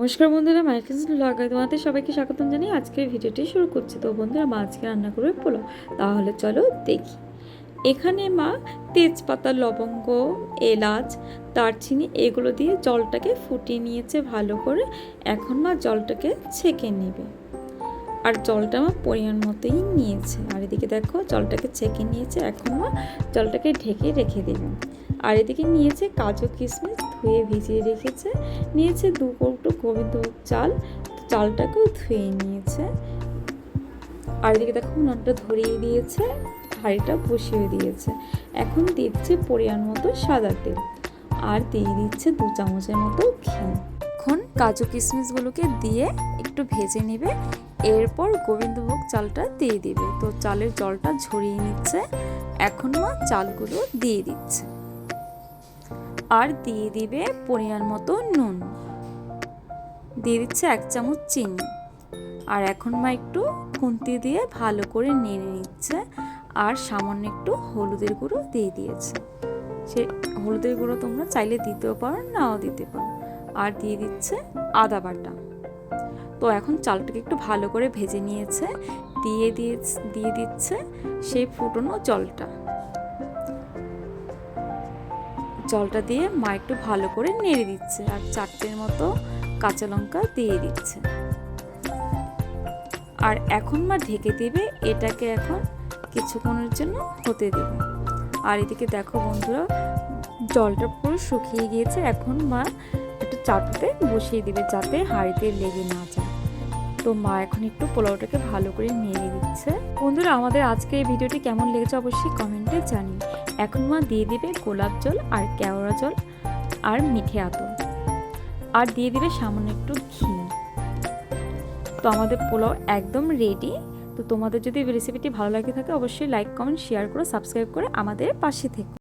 নমস্কার বন্ধুরা মাইকেল লাগাই তোমাদের সবাইকে স্বাগতম জানিয়ে আজকের ভিডিওটি শুরু করছি। তো বন্ধুরা, মা আজকে রান্না করবে পোলাও। তাহলে চলো দেখি। এখানে মা তেজপাতা, লবঙ্গ, এলাচ, দারচিনি এগুলো দিয়ে জলটাকে ফুটিয়ে নিয়েছে ভালো করে। এখন মা জলটাকে ছেঁকে নেবে। আর জলটা মা পরিমাণ মতোই নিয়েছে। আর এদিকে দেখো, জলটাকে ছেঁকে নিয়েছে। এখন মা জলটাকে ঢেকে রেখে দেবে। আর এদিকে নিয়েছে কাজু কিশমিশ, ধুয়ে ভিজিয়ে রেখেছে। নিয়েছে দু কৌটো গোবিন্দভোগ চাল, চালটাকেও ধুয়ে নিয়েছে। আর এদিকে দেখো উনানটা ধরিয়ে দিয়েছে, হাঁড়িটা বসিয়ে দিয়েছে। এখন দিচ্ছে পরিমাণ মতো সাদা তেল। আর দিয়ে দিচ্ছে দু চামচের মতো ঘি। এখন কাজু কিশমিশগুলোকে দিয়ে একটু ভেজে নেবে। এরপর গোবিন্দভোগ চালটা দিয়ে দিবে। তো চালের জলটা ঝরিয়ে নিচ্ছে। এখন মা চালগুলো দিয়ে দিচ্ছে। আর দিয়ে দিবে পরিমাণ মতো নুন। দিয়ে দিচ্ছে এক চামচ চিনি। আর এখন মা একটু খুন্তি দিয়ে ভালো করে নেড়ে নিচ্ছে আর সামান্য একটু হলুদের গুঁড়ো দিয়ে দিয়েছে। সে হলুদের গুঁড়ো তোমরা চাইলে দিতেও পারো, নাও দিতে পারো। আর দিয়ে দিচ্ছে আদা বাটা। তো এখন চালটাকে একটু ভালো করে ভেজে নিয়েছে। দিয়ে দিয়ে দিয়ে দিচ্ছে সেই ফুটনো জলটা। জলটা দিয়ে মা একটু ভালো করে নেড়ে দিচ্ছে আর চারটের মতো কাঁচা লঙ্কা দিয়ে দিচ্ছে। আর এখন মা ঢেকে দেবে, এটাকে এখন কিছুক্ষণের জন্য হতে দেবে। আর এদিকে দেখো বন্ধুরা, জলটা পুরো শুকিয়ে গিয়েছে, এখন মা একটু চাটুতে বসিয়ে দিবে যাতে হাঁড়িতে লেগে না যায়। তো মা এখন একটু পোলাওটাকে ভালো করে নেড়ে দিচ্ছে। বন্ধুরা, আমাদের আজকে এই ভিডিওটি কেমন লেগেছে অবশ্যই কমেন্টে জানি এখন মা দিয়ে দিবে গোলাপ জল আর কেওড়া জল আর মিঠে আতর। আর দিয়ে দিবে সামান্য একটু ঘি। তো আমাদের পোলাও একদম রেডি তো তোমাদের যদি রেসিপিটি ভালো লাগে থাকে, অবশ্যই লাইক কমেন্ট শেয়ার করে সাবস্ক্রাইব করে আমাদের পাশে থেকে।